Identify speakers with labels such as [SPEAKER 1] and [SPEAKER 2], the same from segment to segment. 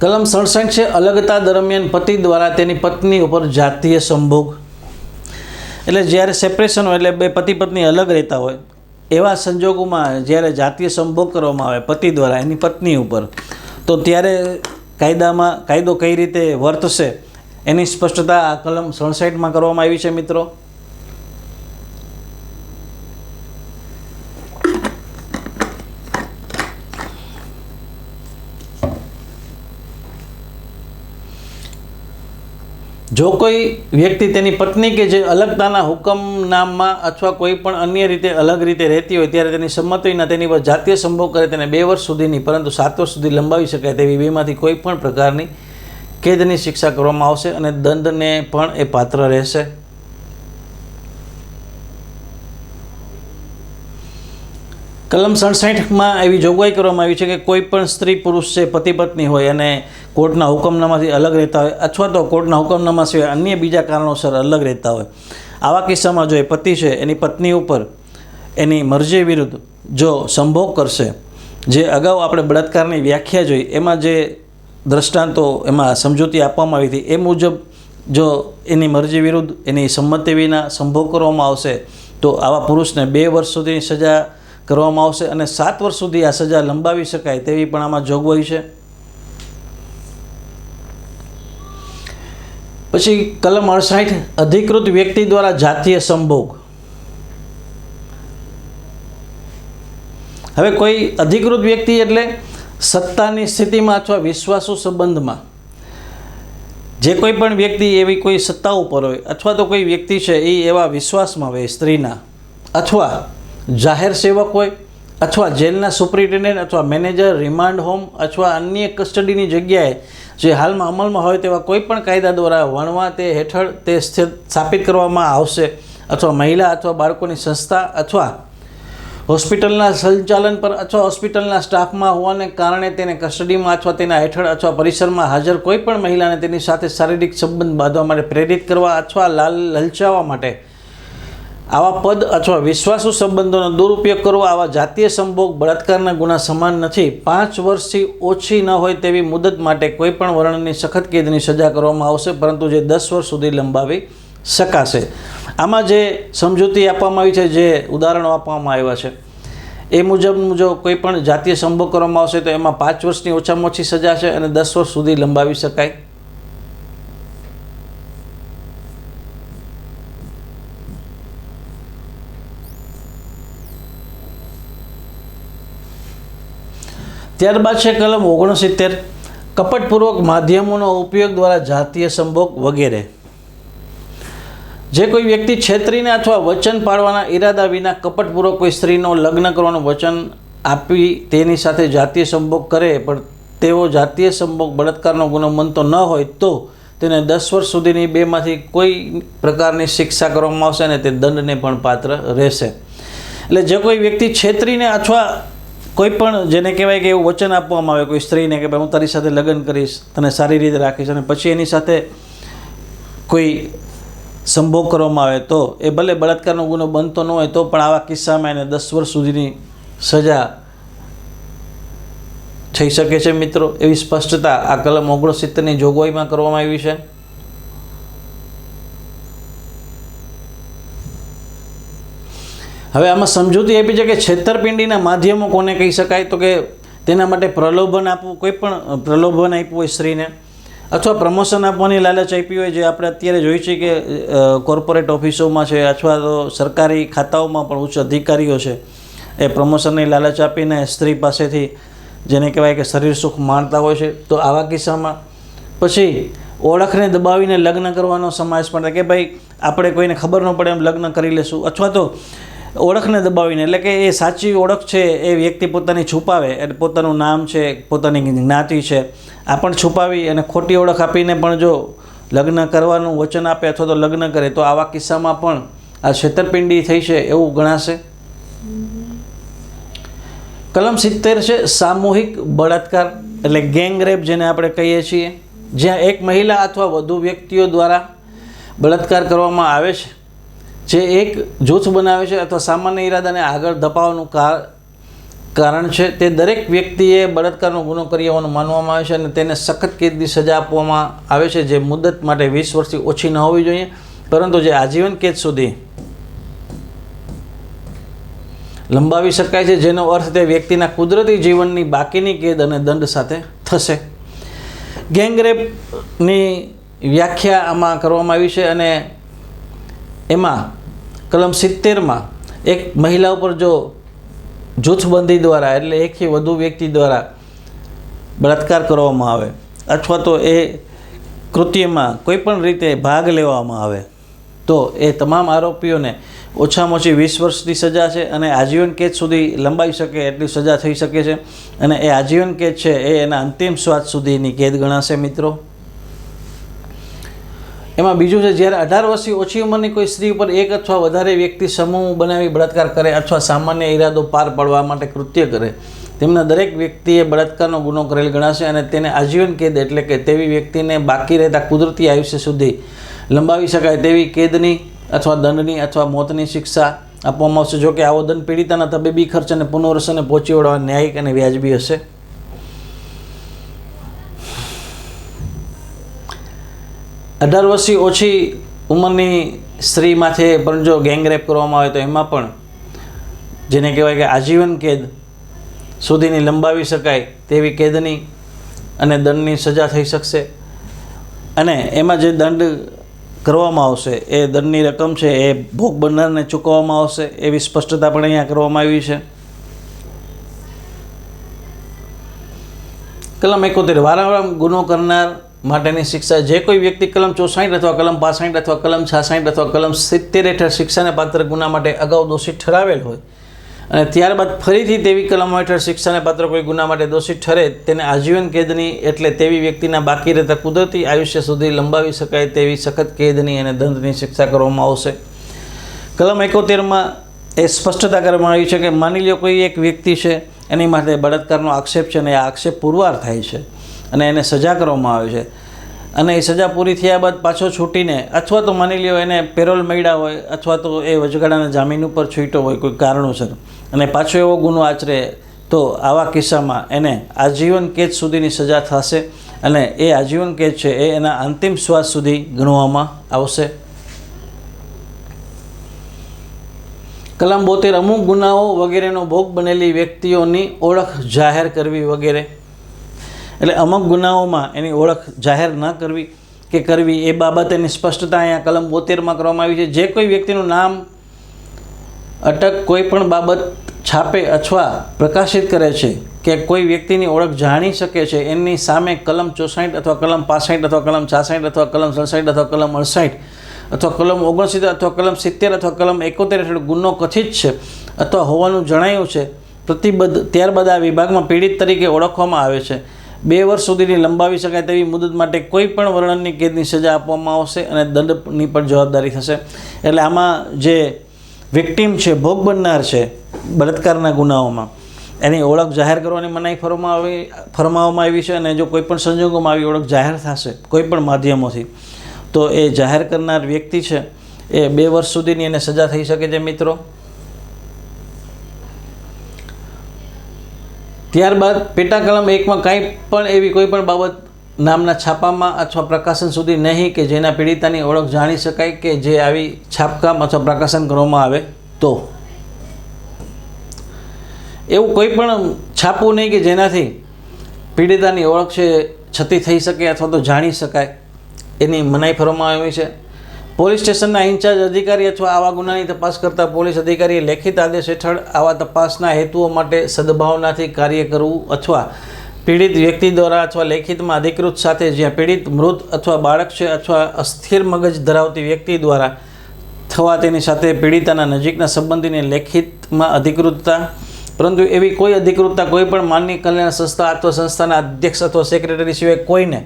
[SPEAKER 1] કલમ સડસઠ છે, અલગતા દરમિયાન પતિ દ્વારા તેની પત્ની ઉપર જાતીય સંભોગ. એટલે જ્યારે સેપરેશન હોય એટલે બે પતિ પત્ની અલગ રહેતા હોય, એવા સંજોગોમાં જ્યારે જાતીય સંભોગ કરવામાં આવે પતિ દ્વારા એની પત્ની ઉપર, તો ત્યારે કાયદામાં, કાયદો કઈ રીતે વર્તશે એની સ્પષ્ટતા આ કલમ સડસઠમાં કરવામાં આવી છે મિત્રો. જો કોઈ વ્યક્તિ તેની પત્ની કે જે અલગતાના હુકમનામમાં અથવા કોઈ પણ અન્ય રીતે અલગ રીતે રહેતી હોય ત્યારે તેની સંમતિના તેની પર જાતીય સંભોગ કરે તેને બે વર્ષ સુધીની પરંતુ સાત વર્ષ સુધી લંબાવી શકાય તેવી બેમાંથી કોઈ પણ પ્રકારની કેદની શિક્ષા કરવામાં આવશે અને દંડને પણ એ પાત્ર રહેશે. કલમ સડસઠમાં એવી જોગવાઈ કરવામાં આવી છે કે કોઈ પણ સ્ત્રી, પુરુષ છે પતિ પત્ની હોય અને કોર્ટના હુકમનામાથી અલગ રહેતા હોય અથવા તો કોર્ટના હુકમનામા સિવાય અન્ય બીજા કારણોસર અલગ રહેતા હોય. આવા કિસ્સામાં જો એ પતિ છે, એની પત્ની ઉપર એની મરજી વિરુદ્ધ જો સંભોગ કરશે, જે અગાઉ આપણે બળાત્કારની વ્યાખ્યા જોઈ, એમાં જે દ્રષ્ટાંતો એમાં સમજૂતી આપવામાં આવી હતી, એ મુજબ જો એની મરજી વિરુદ્ધ એની સંમતિ વિના સંભોગ કરવામાં આવશે, તો આવા પુરુષને બે વર્ષ સુધીની સજા કરવામાં આવશે અને સાત વર્ષ સુધી આ સજા લંબાવી શકાય તેવી પણ આમાં જોગવાઈ છે. પછી કલમ અડસાઠ, અધિકૃત વ્યક્તિ દ્વારા જાતીય સંભોગ. હવે કોઈ અધિકૃત વ્યક્તિ એટલે સત્તાની સ્થિતિમાં અથવા વિશ્વાસુ સંબંધમાં. જે કોઈ પણ વ્યક્તિ એવી કોઈ સત્તા ઉપર હોય અથવા તો કોઈ વ્યક્તિ છે એ એવા વિશ્વાસમાં હોય સ્ત્રીના, અથવા જાહેર સેવક હોય અથવા જેલના સુપ્રિન્ટેન્ડન્ટ અથવા મેનેજર, રિમાન્ડ હોમ અથવા અન્ય કસ્ટડીની જગ્યાએ જે હાલમાં અમલમાં હોય તેવા કોઈપણ કાયદા દ્વારા વણવા તે હેઠળ તે સ્થાપિત કરવામાં આવશે અથવા મહિલા અથવા બાળકોની સંસ્થા અથવા હોસ્પિટલના સંચાલન પર અથવા હોસ્પિટલના સ્ટાફમાં હોવાને કારણે તેને કસ્ટડીમાં અથવા તેના હેઠળ અથવા પરિસરમાં હાજર કોઈપણ મહિલાને તેની સાથે શારીરિક સંબંધ બાંધવા માટે પ્રેરિત કરવા અથવા લાલ, લલચાવવા માટે આવા પદ અથવા વિશ્વાસુ સંબંધોનો દુરુપયોગ કરવો, આવા જાતીય સંભોગ બળાત્કારના ગુના સમાન નથી. પાંચ વર્ષથી ઓછી ન હોય તેવી મુદત માટે કોઈપણ વર્ણની સખત કેદની સજા કરવામાં આવશે, પરંતુ જે દસ વર્ષ સુધી લંબાવી શકાશે. આમાં જે સમજૂતી આપવામાં આવી છે, જે ઉદાહરણો આપવામાં આવ્યા છે, એ મુજબ જો કોઈ પણ જાતીય સંભોગ કરવામાં આવશે, તો એમાં પાંચ વર્ષની ઓછામાં ઓછી સજા છે અને દસ વર્ષ સુધી લંબાવી શકાય ત્યારબાદ છે કલમ ઓગણસિત્તેર. કપટપૂર્વક માધ્યમોનો ઉપયોગ દ્વારા જાતીય સંભોગ વગેરે. જે કોઈ વ્યક્તિ છેતરીને અથવા વચન પાડવાના ઈરાદા વિના કપટપૂર્વક કોઈ સ્ત્રીનો લગ્ન કરવાનું વચન આપી તેની સાથે જાતીય સંભોગ કરે, પણ તેઓ જાતીય સંભોગ બળાત્કારનો ગુનો મનતો ન હોય તો તેને દસ વર્ષ સુધીની બેમાંથી કોઈ પ્રકારની શિક્ષા કરવામાં આવશે અને તે દંડને પણ પાત્ર રહેશે. એટલે જે કોઈ વ્યક્તિ છેતરીને અથવા કોઈ પણ જેને કહેવાય કે એવું વચન આપવામાં આવે, કોઈ સ્ત્રીને કે ભાઈ હું તારી સાથે લગ્ન કરીશ, તને સારી રીતે રાખીશ અને પછી એની સાથે કોઈ સંભોગ કરવામાં આવે તો એ ભલે બળાત્કારનો ગુનો બનતો ન હોય તો પણ આવા કિસ્સામાં એને દસ વર્ષ સુધીની સજા થઈ શકે છે મિત્રો. એવી સ્પષ્ટતા આ કલમ ઓગણસિત્તેરની જોગવાઈમાં કરવામાં આવી છે. હવે આમાં સમજૂતી આપી છે કે છેતરપિંડીના માધ્યમો કોને કહી શકાય? તો કે તેના માટે પ્રલોભન આપવું, કોઈ પણ પ્રલોભન આપ્યું હોય સ્ત્રીને, અથવા પ્રમોશન આપવાની લાલચ આપી હોય, જે આપણે અત્યારે જોઈ છે કે કોર્પોરેટ ઓફિસોમાં છે, અથવા તો સરકારી ખાતાઓમાં પણ ઉચ્ચ અધિકારીઓ છે, એ પ્રમોશનની લાલચ આપીને સ્ત્રી પાસેથી જેને કહેવાય કે શરીર સુખ માણતા હોય છે, તો આવા કિસ્સામાં પછી ઓળખને દબાવીને લગ્ન કરવાનો સમાવેશ પણ કે ભાઈ, આપણે કોઈને ખબર ન પડે એમ લગ્ન કરી લેશું, અથવા તો ઓળખને દબાવીને, એટલે કે એ સાચી ઓળખ છે એ વ્યક્તિ પોતાની છુપાવે, એટલે પોતાનું નામ છે, પોતાની જ્ઞાતિ છે, આ પણ છુપાવી અને ખોટી ઓળખ આપીને પણ જો લગ્ન કરવાનું વચન આપે અથવા તો લગ્ન કરે, તો આવા કિસ્સામાં પણ આ છેતરપિંડી થઈ છે એવું ગણાશે? કલમ સિત્તેર છે, સામૂહિક બળાત્કાર, એટલે ગેંગ રેપ જેને આપણે કહીએ છીએ, જ્યાં એક મહિલા અથવા વધુ વ્યક્તિઓ દ્વારા બળાત્કાર કરવામાં આવે છે. જે એક જૂથ બનાવે છે અથવા સામાન્ય ઈરાદાને આગળ ધપાવવાનું કાર કારણ છે, તે દરેક વ્યક્તિએ બળાત્કારનો ગુનો કરી હોવાનું માનવામાં આવે છે અને તેને સખત કેદની સજા આપવામાં આવે છે, જે મુદત માટે વીસ વર્ષથી ઓછી ન હોવી જોઈએ. પરંતુ જે આજીવન કેદ સુધી લંબાવી શકાય છે, જેનો અર્થ તે વ્યક્તિના કુદરતી જીવનની બાકીની કેદ અને દંડ સાથે થશે. ગેંગરેપની વ્યાખ્યા આમાં કરવામાં આવી છે અને એમાં કલમ સિત્તેરમાં એક મહિલા ઉપર જો જૂથબંધી દ્વારા એટલે એકથી વધુ વ્યક્તિ દ્વારા બળાત્કાર કરવામાં આવે અથવા તો એ કૃત્યમાં કોઈ પણ રીતે ભાગ લેવામાં આવે, તો એ તમામ આરોપીઓને ઓછામાં ઓછી વીસ વર્ષની સજા છે અને આજીવન કેદ સુધી લંબાઈ શકે એટલી સજા થઈ શકે છે. અને એ આજીવન કેદ છે એ એના અંતિમ સ્વાદ સુધીની કેદ ગણાશે મિત્રો. એમાં બીજું છે, જ્યારે અઢાર વર્ષથી ઓછી ઉંમરની કોઈ સ્ત્રી ઉપર એક અથવા વધારે વ્યક્તિ સમૂહ બનાવી બળાત્કાર કરે અથવા સામાન્ય ઈરાદો પાર પાડવા માટે કૃત્ય કરે, તેમના દરેક વ્યક્તિએ બળાત્કારનો ગુનો કરેલ ગણાશે અને તેને આજીવન કેદ એટલે કે તેવી વ્યક્તિને બાકી રહેતા કુદરતી આયુષ્ય સુધી લંબાવી શકાય તેવી કેદની અથવા દંડની અથવા મોતની શિક્ષા આપવામાં આવશે. જોકે આવો દંડ પીડિતાના તબીબી ખર્ચ અને પુનર્વસનને પહોંચી વળવા ન્યાયિક અને વ્યાજબી હશે. અઢાર વર્ષથી ઓછી ઉંમરની સ્ત્રી માથે પણ જો ગેંગરેપ કરવામાં આવે તો એમાં પણ જેને કહેવાય કે આજીવન કેદ સુધીની લંબાવી શકાય તેવી કેદની અને દંડની સજા થઈ શકશે. અને એમાં જે દંડ કરવામાં આવશે, એ દંડની રકમ છે એ ભોગ બનનારને ચૂકવવામાં આવશે એવી સ્પષ્ટતા પણ અહીંયા કરવામાં આવી છે. કલમ એકોતેર વારંવાર ગુનો કરનાર માટેની શિક્ષા જે કોઈ વ્યક્તિ કલમ ચોસાઠ અથવા કલમ પાસઠ અથવા કલમ છાસાઠ અથવા કલમ સિત્તેર હેઠળ શિક્ષાને પાત્ર ગુના માટે અગાઉ દોષિત ઠરાવેલ હોય અને ત્યારબાદ ફરીથી તેવી કલમો હેઠળ શિક્ષાને પાત્ર કોઈ ગુના માટે દોષિત ઠરે તેને આજીવન કેદની એટલે તેવી વ્યક્તિના બાકી રહેતા કુદરતી આયુષ્ય સુધી લંબાવી શકાય તેવી સખત કેદની અને દંડની શિક્ષા કરવામાં આવશે. કલમ એકોતેરમાં એ સ્પષ્ટતા કરવામાં આવી છે કે માની લો કોઈ એક વ્યક્તિ છે, એની માટે બળાત્કારનો આક્ષેપ છે અને એ આક્ષેપ પુરવાર થાય છે. અને એને સજા કરવામાં આવે છે. અને એ સજા પૂરી થયા બાદ પાછો છૂટીને અથવા તો માની લ્યો એને પેરોલ મળ્યા હોય અથવા તો એ વચગાળાના જામીન ઉપર છૂટ્યો હોય કોઈ કારણોસર. અને પાછો એવો ગુનો આચરે તો આવા કિસ્સામાં એને આજીવન કેદ સુધીની સજા થશે અને એ આજીવન કેદ છે એ એના અંતિમ શ્વાસ સુધી ગણવામાં આવશે. કલમ બોતેર અમુક ગુનાઓ વગેરેનો ભોગ બનેલી વ્યક્તિઓની ઓળખ જાહેર કરવી વગેરે. એટલે અમુક ગુનાઓમાં એની ઓળખ જાહેર ન કરવી કે કરવી, એ બાબતેની સ્પષ્ટતા અહીંયા કલમ બોતેરમાં કરવામાં આવી છે. જે કોઈ વ્યક્તિનું નામ અટક કોઈ પણ બાબત છાપે અથવા પ્રકાશિત કરે છે કે કોઈ વ્યક્તિની ઓળખ જાણી શકે છે, એની સામે કલમ ચોસાઠ અથવા કલમ પાસઠ અથવા કલમ છાસઠ અથવા કલમ સડસઠ અથવા કલમ અડસઠ અથવા કલમ ઓગણસિત્તેર અથવા કલમ સિત્તેર અથવા કલમ એકોતેર હેઠળ ગુનો કથિત છે અથવા હોવાનું જણાયું છે, પ્રતિબદ્ધ ત્યારબાદ આ વિભાગમાં પીડિત તરીકે ઓળખવામાં આવે છે. બે વર્ષ સુધીની લંબાવી શકાય તેવી મુદત માટે કોઈ પણ વર્ણનની કેદની સજા આપવામાં આવશે અને દંડની પણ જવાબદારી થશે. એટલે આમાં જે વિક્ટીમ છે, ભોગ બનનાર છે, બળાત્કારના ગુનાઓમાં, એની ઓળખ જાહેર કરવાની મનાઈ ફરવામાં આવી, ફરમાવવામાં આવી છે અને જો કોઈ પણ સંજોગોમાં આવી ઓળખ જાહેર થશે, કોઈ પણ માધ્યમોથી, તો એ જાહેર કરનાર વ્યક્તિ છે, એ બે વર્ષ સુધીની એને સજા થઈ શકે છે, મિત્રો. ત્યારબાદ પેટા કલમ એકમાં કાંઈ પણ એવી કોઈ પણ બાબત નામના છાપામાં અથવા પ્રકાશન સુધી નહીં કે જેના પીડિતાની ઓળખ જાણી શકાય કે જે આવી છાપકામ અથવા પ્રકાશન કરવામાં આવે તો. એવું કોઈ પણ છાપવું નહીં કે જેનાથી પીડિતાની ઓળખ છે, છતી થઈ શકે અથવા તો જાણી શકાય એની મનાઈ ફરવામાં આવી છે. પોલીસ સ્ટેશનના ઇન્ચાર્જ અધિકારી અથવા આવા ગુનાની તપાસ કરતા પોલીસ અધિકારીએ લેખિત આદેશ હેઠળ આવા તપાસના હેતુઓ માટે સદભાવનાથી કાર્ય કરવું અથવા પીડિત વ્યક્તિ દ્વારા અથવા લેખિતમાં અધિકૃત સાથે જ્યાં પીડિત, મૃત અથવા બાળક છે અથવા અસ્થિર મગજ ધરાવતી વ્યક્તિ દ્વારા થવા તેની સાથે પીડિતાના નજીકના સંબંધીને લેખિતમાં અધિકૃતતા, પરંતુ એવી કોઈ અધિકૃતતા કોઈ પણ માનની કલ્યાણ સંસ્થા અથવા સંસ્થાના અધ્યક્ષ અથવા સેક્રેટરી સિવાય કોઈને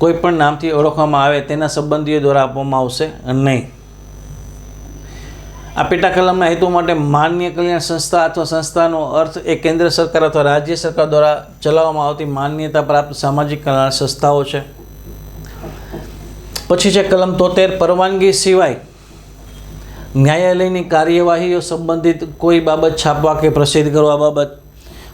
[SPEAKER 1] કોઈ પણ નામથી ઓળખવામાં આવે તેના સંબંધીઓ દ્વારા આપવામાં આવશે નહીં આ પેટા કલમના હેતુ માટે માન્ય કલ્યાણ સંસ્થા અથવા સંસ્થાનો અર્થ એ કેન્દ્ર સરકાર અથવા રાજ્ય સરકાર દ્વારા ચલાવવામાં આવતી માન્યતા પ્રાપ્ત સામાજિક કલ્યાણ સંસ્થાઓ છે. પછી છે કલમ તોતેર, પરવાનગી સિવાય ન્યાયાલયની કાર્યવાહીઓ સંબંધિત કોઈ બાબત છાપવા કે પ્રસિદ્ધ કરવા બાબત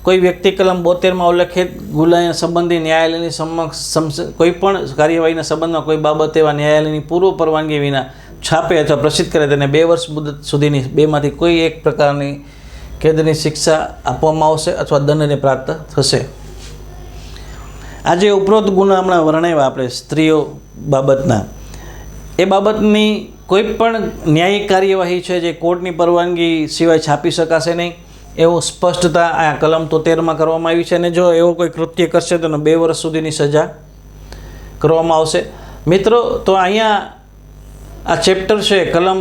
[SPEAKER 1] કોઈ વ્યક્તિ કલમ બોતેરમાં ઉલ્લેખિત ગુલાય સંબંધી ન્યાયાલયની સમક્ષ કોઈપણ કોઈ પણ કાર્યવાહીના સંબંધમાં કોઈ બાબત એવા ન્યાયાલયની પૂર્વ પરવાનગી વિના છાપે અથવા પ્રસિદ્ધ કરે તેને બે વર્ષ મુદત સુધીની બેમાંથી કોઈ એક પ્રકારની કેદની શિક્ષા આપવામાં આવશે અથવા દંડને પ્રાપ્ત થશે. આજે ઉપરોક્ત ગુના હમણાં વર્ણવ્યા આપણે સ્ત્રીઓ બાબતના. એ બાબતની કોઈ પણ ન્યાયિક કાર્યવાહી છે જે કોર્ટની પરવાનગી સિવાય છાપી શકાશે નહીં. એવો સ્પષ્ટતા આ કલમ તોતેરમાં કરવામાં આવી છે અને જો એવો કોઈ કૃત્ય કરશે તો બે વર્ષ સુધીની સજા કરવામાં આવશે. મિત્રો, તો અહીંયા આ ચેપ્ટર છે, કલમ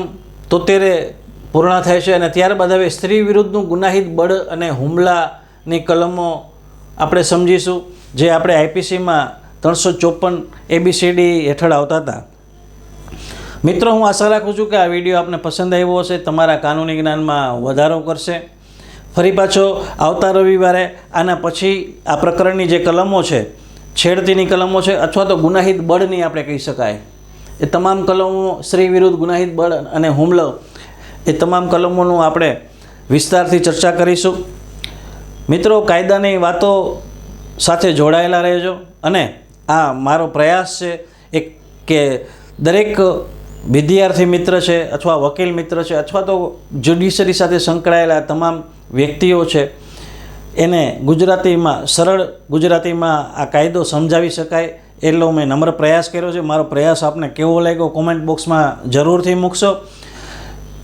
[SPEAKER 1] તોતેરે પૂર્ણ થાય છે અને ત્યારબાદ હવે સ્ત્રી વિરુદ્ધનું ગુનાહિત બળ અને હુમલાની કલમો આપણે સમજીશું, જે આપણે આઈપીસીમાં ત્રણસો ચોપન એબીસીડી હેઠળ આવતા હતા. મિત્રો, હું આશા રાખું છું કે આ વીડિયો આપને પસંદ આવ્યો હશે, તમારા કાનૂની જ્ઞાનમાં વધારો કરશે. ફરી પાછો આવતા રવિવારે આના પછી આ પ્રકરણની જે કલમો છે, છેડતીની કલમો છે અથવા તો ગુનાહિત બળની આપણે કહી શકાય. એ તમામ કલમો સ્ત્રી વિરુદ્ધ ગુનાહિત બળ અને હુમલો એ તમામ કલમોનું આપણે વિસ્તારથી ચર્ચા કરીશું. મિત્રો, કાયદાની વાતો સાથે જોડાયેલા રહેજો અને આ મારો પ્રયાસ છે એક કે દરેક વિદ્યાર્થી મિત્ર છે અથવા વકીલ મિત્ર છે અથવા તો જ્યુડિશરી સાથે સંકળાયેલા તમામ વ્યક્તિઓ છે, એને ગુજરાતીમાં, સરળ ગુજરાતીમાં આ કાયદો સમજાવી શકાય એટલો મેં નમ્ર પ્રયાસ કર્યો છે. મારો પ્રયાસ આપને કેવો લાગ્યો કોમેન્ટ બોક્સમાં જરૂરથી મૂકશો.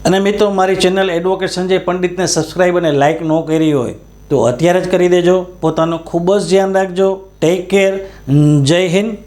[SPEAKER 1] અને મિત્રો, મારી ચેનલ એડવોકેટ સંજય પંડિતને સબસ્ક્રાઈબ અને લાઇક ન કરી હોય તો અત્યારે જ કરી દેજો. પોતાનું ખૂબ જ ધ્યાન રાખજો. ટેક કેર જય હિન્દ.